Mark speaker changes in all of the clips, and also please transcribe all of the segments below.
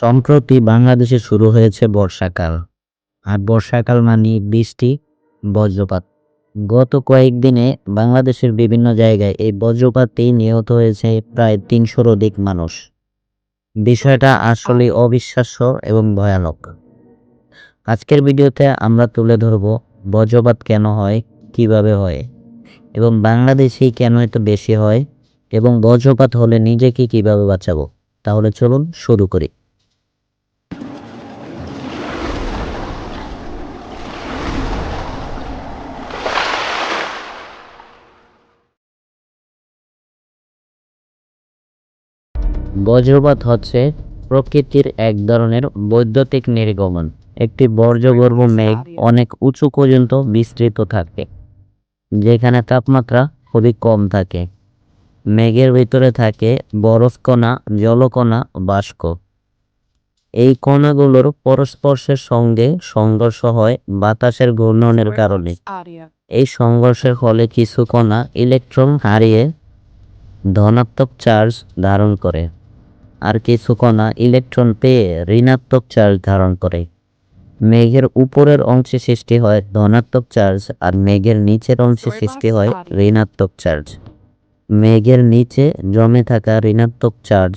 Speaker 1: সম্প্রতি বাংলাদেশে শুরু হয়েছে বর্ষাকাল। আর বর্ষাকাল মানে বৃষ্টি, বজ্রপাত। গত কয়েকদিনে বাংলাদেশের বিভিন্ন জায়গায় এই বজ্রপাতেই নিহত হয়েছে প্রায় তিনশোর অধিক মানুষ। বিষয়টা আসলে অবিশ্বাস্য এবং ভয়ানক। আজকের ভিডিওতে আমরা তুলে ধরব বজ্রপাত কেন হয়, কীভাবে হয়, এবং বাংলাদেশেই কেন এত বেশি হয়, এবং বজ্রপাত হলে নিজেকে কীভাবে বাঁচাবো। তাহলে চলুন শুরু করি। বজ্রপাত হচ্ছে প্রকৃতির এক ধরনের বৈদ্যুতিক নির্গমন। একটি বর্জ্যগর্ভ মেঘ অনেক উঁচু পর্যন্ত বিস্তৃত থাকে, যেখানে তাপমাত্রা খুবই কম থাকে। মেঘের ভিতরে থাকে বরফ কণা জলকণা বাষ্প। এই কণাগুলোর পরস্পর্শের সঙ্গে সংঘর্ষ হয় বাতাসের ঘূর্ণনের কারণে। এই সংঘর্ষের ফলে কিছু কণা ইলেকট্রন হারিয়ে ধনাত্মক চার্জ ধারণ করে। আর কিছু কণা ইলেকট্রন পেয়ে ঋণাত্মক চার্জ ধারণ করে। মেঘের উপরের অংশে সৃষ্টি হয় ধনাত্মক চার্জ আর মেঘের নিচের অংশে সৃষ্টি হয় ঋণাত্মক চার্জ। মেঘের নিচে জমে থাকা ঋণাত্মক চার্জ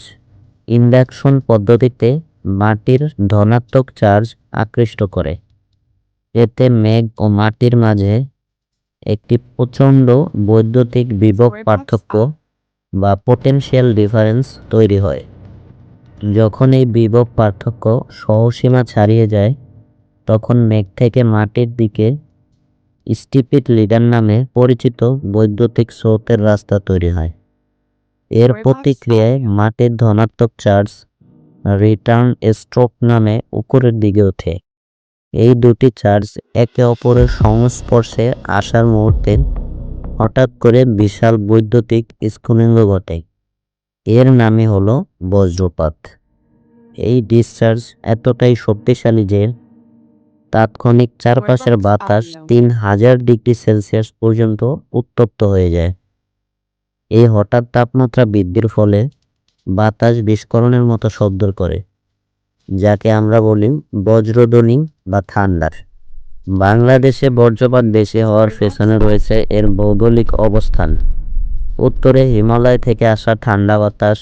Speaker 1: ইন্ডাকশন পদ্ধতিতে মাটির ধনাত্মক চার্জ আকৃষ্ট করে। এতে মেঘ ও মাটির মাঝে একটি প্রচণ্ড বৈদ্যুতিক বিভব পার্থক্য বা পোটেনশিয়াল ডিফারেন্স তৈরি হয়। যখন এই বিভব পার্থক্য সহসীমা ছাড়িয়ে যায় তখন মেঘ থেকে মাটির দিকে স্টিপিড লিডার নামে পরিচিত বৈদ্যুতিক স্রোতের রাস্তা তৈরি হয়। এর প্রতিক্রিয়ায় মাটির ধনাত্মক চার্জ রিটার্ন স্ট্রোক নামে উপরের দিকে ওঠে। এই দুটি চার্জ একে অপরের সংস্পর্শে আসার মুহূর্তে হঠাৎ করে বিশাল বৈদ্যুতিক স্ফুলিঙ্গ ঘটে। এর নামই হলো বজ্রপাত। এই ডিসচার্জ এতটাই শক্তিশালী যে তাৎক্ষণিক চারপাশের বাতাস তিন হাজার ডিগ্রি সেলসিয়াস পর্যন্ত উত্তপ্ত হয়ে যায়। এই হঠাৎ তাপমাত্রা বৃদ্ধির ফলে বাতাস বিস্ফোরণের মতো শব্দ করে যাকে আমরা বলি বজ্রধ্বনি বা থান্ডার বাংলাদেশে বজ্রপাত বেশি হওয়ার পেছনে রয়েছে এর ভৌগোলিক অবস্থান। উত্তরে হিমালয় থেকে আসা ঠান্ডা বাতাস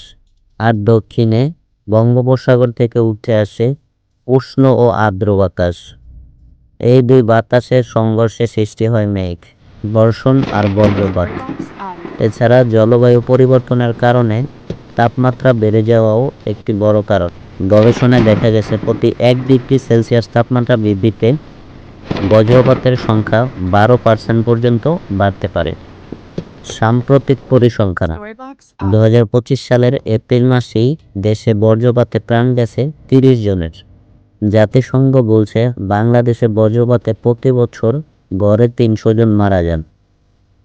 Speaker 1: আর দক্ষিণে বঙ্গোপসাগর থেকে উঠে আসে উষ্ণ ও আর্দ্র বাতাস। এই দুই বাতাসের সংঘর্ষে সৃষ্টি হয় মেঘ, বর্ষণ আর বজ্রপাত। এছাড়া জলবায়ু পরিবর্তনের কারণে তাপমাত্রা বেড়ে যাওয়াও একটি বড় কারণ। গবেষণায় দেখা গেছে, প্রতি এক ডিগ্রি সেলসিয়াস তাপমাত্রা বৃদ্ধিতে বজ্রপাতের সংখ্যা বারো পার্সেন্ট পর্যন্ত বাড়তে পারে। সাম্প্রতিক পরিসংখ্যান। দু হাজার পঁচিশ সালের এপ্রিল মাসেই দেশে বজ্রপাতে প্রাণ গেছে তিরিশ জনের। জাতিসংঘ বলছে, বাংলাদেশে বজ্রপাতে প্রতি বছর গড়ে তিনশো জন মারা যান।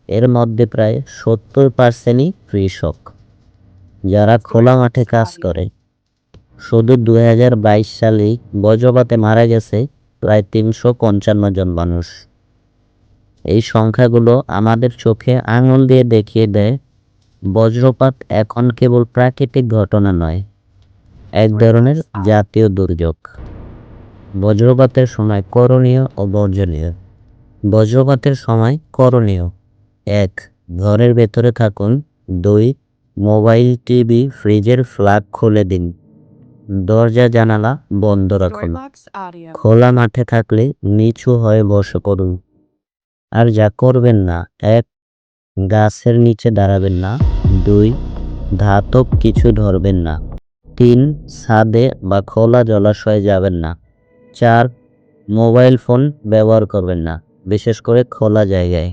Speaker 1: এর মধ্যে প্রায় সত্তর পার্সেন্টই কৃষক, যারা খোলা মাঠে কাজ করে। শুধু দু হাজার বাইশ সালেই বজ্রপাতে মারা গেছে প্রায় তিনশো পঞ্চান্ন জন মানুষ। এই সংখ্যাগুলো আমাদের চোখে আঙুল দিয়ে দেখিয়ে দেয়। বজ্রপাত এখন কেবল প্রাকৃতিক ঘটনা নয় এক ধরনের জাতীয় দুর্যোগ। বজ্রপাতের সময় করণীয় ও বর্জনীয়। বজ্রপাতের সময় করণীয়। এক ঘরের ভেতরে থাকুন। দুই মোবাইল টিভি ফ্রিজের ফ্ল্যাগ খুলে দিন। দরজা জানালা বন্ধ রাখুন. খোলা মাঠে থাকলে নিচু হয়ে বসে করুন আর যা করবেন না, এক গাছের নিচে দাঁড়াবেন না, দুই ধাতব কিছু ধরবেন না, তিন ছাদে বা খোলা জলাশয়ে যাবেন না, চার মোবাইল ফোন ব্যবহার করবেন না, বিশেষ করে খোলা জায়গায়।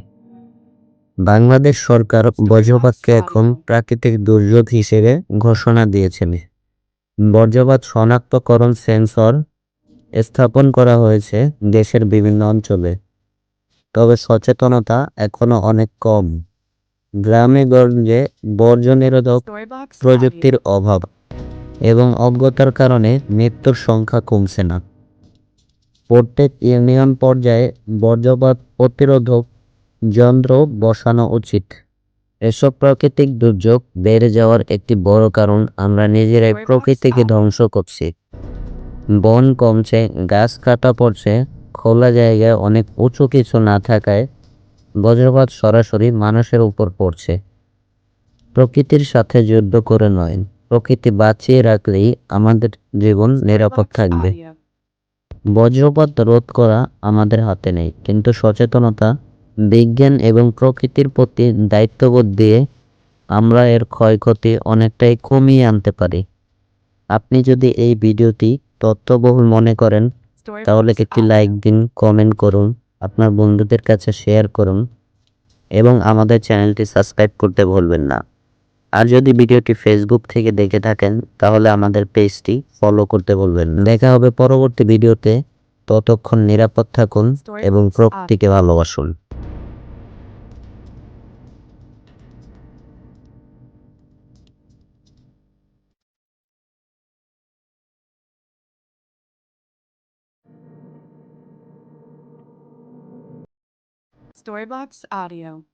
Speaker 1: বাংলাদেশ সরকার বজ্রপাতকে এখন প্রাকৃতিক দুর্যোগ হিসেবে ঘোষণা দিয়েছেন বজ্রপাত শনাক্তকরণ সেন্সর স্থাপন করা হয়েছে দেশের বিভিন্ন অঞ্চলে। তবে সচেতনতা এখনও অনেক কম। গ্রামে গঞ্জে বর্জ্য নিরোধক প্রযুক্তির অভাব এবং অজ্ঞতার কারণে মৃত্যুর সংখ্যা কমছে না। প্রত্যেক ইউনিয়ন পর্যায়ে বজ্রপাত প্রতিরোধক যন্ত্র বসানো উচিত। এসব প্রাকৃতিক দুর্যোগ বেড়ে যাওয়ার একটি বড় কারণ আমরা নিজেরাই প্রকৃতিকে ধ্বংস করছি। বন কমছে গাছ কাটা পড়ছে খোলা জায়গায় অনেক উঁচু কিছু না থাকায় বজ্রপাত সরাসরি মানুষের উপর পড়ছে। প্রকৃতির সাথে যুদ্ধ করে নয়, প্রকৃতি বাঁচিয়ে রাখলেই আমাদের জীবন নিরাপদ থাকবে। বজ্রপাত রোধ করা আমাদের হাতে নেই, কিন্তু সচেতনতা, বিজ্ঞান এবং প্রকৃতির প্রতি দায়িত্ববোধ দিয়ে আমরা এর ক্ষয়ক্ষতি অনেকটাই কমিয়ে আনতে পারি। আপনি যদি এই ভিডিওটি তথ্যবহুল মনে করেন তাহলে একটি লাইক দিন কমেন্ট করুন আপনার বন্ধুদের কাছে শেয়ার করুন এবং আমাদের চ্যানেলটি সাবস্ক্রাইব করতে ভুলবেন না। আর যদি ভিডিওটি ফেসবুক থেকে দেখে থাকেন তাহলে আমাদের পেজটি ফলো করতে ভুলবেন না। দেখা হবে পরবর্তী ভিডিওতে। ততক্ষণ নিরাপদ থাকুন এবং প্রকৃতিকে ভালোবাসুন।
Speaker 2: Storyblocks Audio.